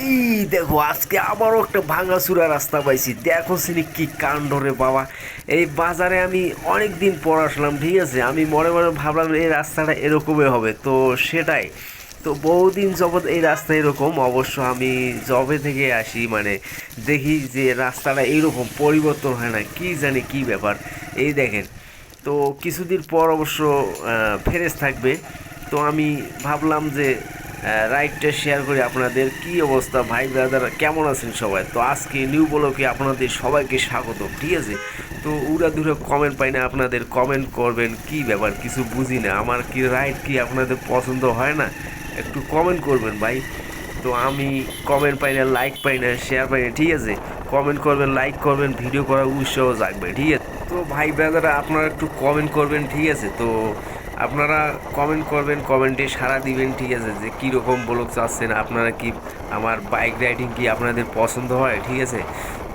এই দেখো, আজকে আবারও একটা ভাঙাচুরা রাস্তা পাইছি। দেখো সিনি কি কাণ্ড রে বাবা। এই বাজারে আমি অনেক দিন পর আসলাম, ঠিক আছে? আমি মনে মনে ভাবলাম এই রাস্তাটা এরকমই হবে। তো সেটাই। তো বহুদিন যাবৎ এই রাস্তা এরকম। অবশ্য আমি জবে থেকে আসি মানে দেখি যে রাস্তাটা এইরকম পরিবর্তন হয় না। কি জানি কি ব্যাপার। এই দেখেন। তো কিছুদিন পর অবশ্য ফেরেস থাকবে। তো আমি ভাবলাম যে রাইডটা শেয়ার করি আপনাদের কি অবস্থা? ভাই ব্রাদার কেমন আছেন সবাই? তো আজকে নিউ ব্লকে আপনাদের সবাইকে স্বাগত ঠিক আছে? তো উড়া দূরে কমেন্ট পাই না, আপনাদের কমেন্ট করবেন কি ব্যাপার? কিছু বুঝি না, আমার কি রাইড কি আপনাদের পছন্দ হয় না? একটু কমেন্ট করবেন ভাই। তো আমি কমেন্ট পাই না লাইক পাই না শেয়ার পাই না, ঠিক আছে? কমেন্ট করবেন লাইক করবেন ভিডিও করার উৎসাহ জাগবে, ঠিক আছে? তো ভাই ব্রাদাররা আপনারা একটু কমেন্ট করবেন, ঠিক আছে? তো আপনারা কমেন্ট করবেন কমেন্টে সাড়া দিবেন, ঠিক আছে, যে কীরকম ব্লগ চাচ্ছেন, আপনারা কি আমার বাইক রাইডিং কি আপনাদের পছন্দ হয়, ঠিক আছে?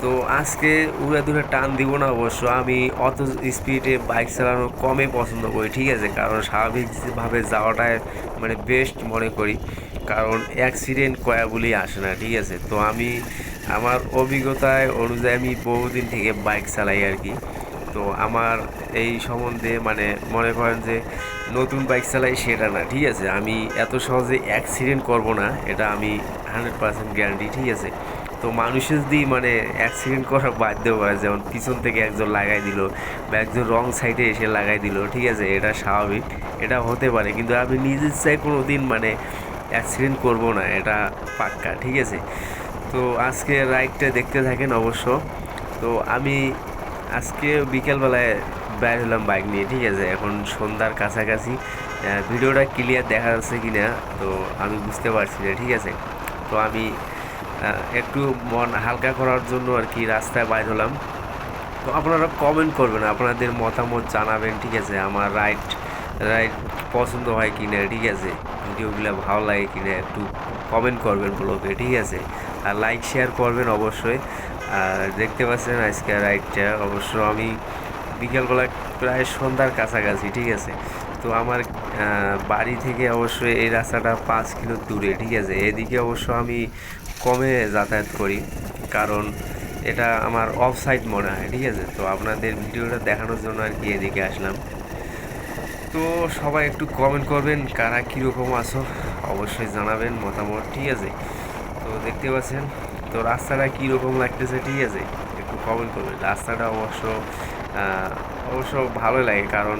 তো আজকে উড়া দূরে টান দিব না অবশ্য, আমি অত স্পিডে বাইক চালানো কমে পছন্দ করি, ঠিক আছে? কারণ স্বাভাবিকভাবে যাওয়াটাই মানে বেস্ট মনে করি, কারণ অ্যাক্সিডেন্ট কয়াগুলি আসে না, ঠিক আছে? তো আমি আমার অভিজ্ঞতায় অনুযায়ী আমি বহুদিন থেকে বাইক চালাই আর কি। তো আমার এই সম্বন্ধে মানে মনে করেন যে নতুন বাইক চালাই সেটা না, ঠিক আছে? আমি এত সহজে অ্যাক্সিডেন্ট করব না, এটা আমি হান্ড্রেড পার্সেন্ট গ্যারান্টি ঠিক আছে? তো মানুষের যদি মানে অ্যাক্সিডেন্ট করা বাধ্য হয়, যেমন পিছন থেকে একজন লাগাই দিল বা একজন রং সাইডে এসে লাগাই দিল, ঠিক আছে? এটা স্বাভাবিক, এটা হতে পারে, কিন্তু আমি নিজের চাই কোনো দিন মানে অ্যাক্সিডেন্ট করব না, এটা পাক্কা, ঠিক আছে? তো আজকে রাইডটা দেখতে থাকেন অবশ্য। তো আমি আজকে বিকেলবেলায় বাইর হলাম বাইক নিয়ে, ঠিক আছে? এখন সন্ধ্যার কাছাকাছি। ভিডিওটা ক্লিয়ার দেখা যাচ্ছে কি না তো আমি বুঝতে পারছি না, ঠিক আছে? তো আমি একটু মন হালকা করার জন্য আর কি রাস্তায় বাইর হলাম। তো আপনারা কমেন্ট করবেন, আপনাদের মতামত জানাবেন, ঠিক আছে? আমার রাইড রাইড পছন্দ হয় কি না ঠিক আছে? ভিডিওগুলো ভালো লাগে কি না একটু কমেন্ট করবেন ব্লগে, ঠিক আছে? আর লাইক শেয়ার করবেন অবশ্যই। আর দেখতে পাচ্ছেন আজকে রাইডটা। অবশ্য আমি বিকেলবেলা প্রায় সন্ধ্যার কাছাকাছি, ঠিক আছে? তো আমার বাড়ি থেকে অবশ্যই এই রাস্তাটা পাঁচ কিলো দূরে, ঠিক আছে? এদিকে অবশ্য আমি কমে যাতায়াত করি, কারণ এটা আমার অফ সাইড মনে হয়, ঠিক আছে? তো আপনাদের ভিডিওটা দেখানোর জন্য আর কি এদিকে আসলাম। তো সবাই একটু কমেন্ট করবেন, কারা কীরকম আছো? অবশ্যই জানাবেন মতামত, ঠিক আছে? তো দেখতে পাচ্ছেন তো রাস্তাটা কীরকম লাগতেছে ঠিক আছে? একটু কমেন্ট করবেন রাস্তাটা অবশ্য অবশ্য ভালো লাগে কারণ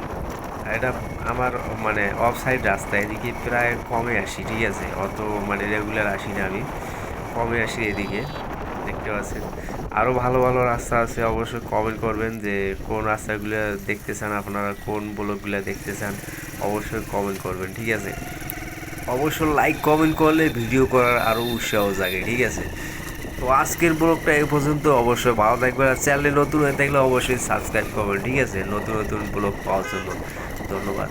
এটা আমার মানে অফ সাইড রাস্তা, এদিকে প্রায় কমে আসি, ঠিক আছে? অত মানে রেগুলার আসি না আমি। কমে আসি এদিকে, দেখতে পাচ্ছেন। আরও ভালো ভালো রাস্তা আছে অবশ্যই কমেন্ট করবেন যে কোন রাস্তাগুলো দেখতে চান আপনারা, কোন ব্লকগুলো দেখতে চান অবশ্যই কমেন্ট করবেন, ঠিক আছে? অবশ্য লাইক কমেন্ট করলে ভিডিও করার আরও উৎসাহ জাগে, ঠিক আছে? তো আজকের ব্লগটা এই পর্যন্ত। অবশ্যই ভালো থাকবে আর চ্যানেলে নতুন হয়ে থাকলে অবশ্যই সাবস্ক্রাইব করবেন, ঠিক আছে? নতুন নতুন ব্লগ পাওয়ার জন্য। ধন্যবাদ।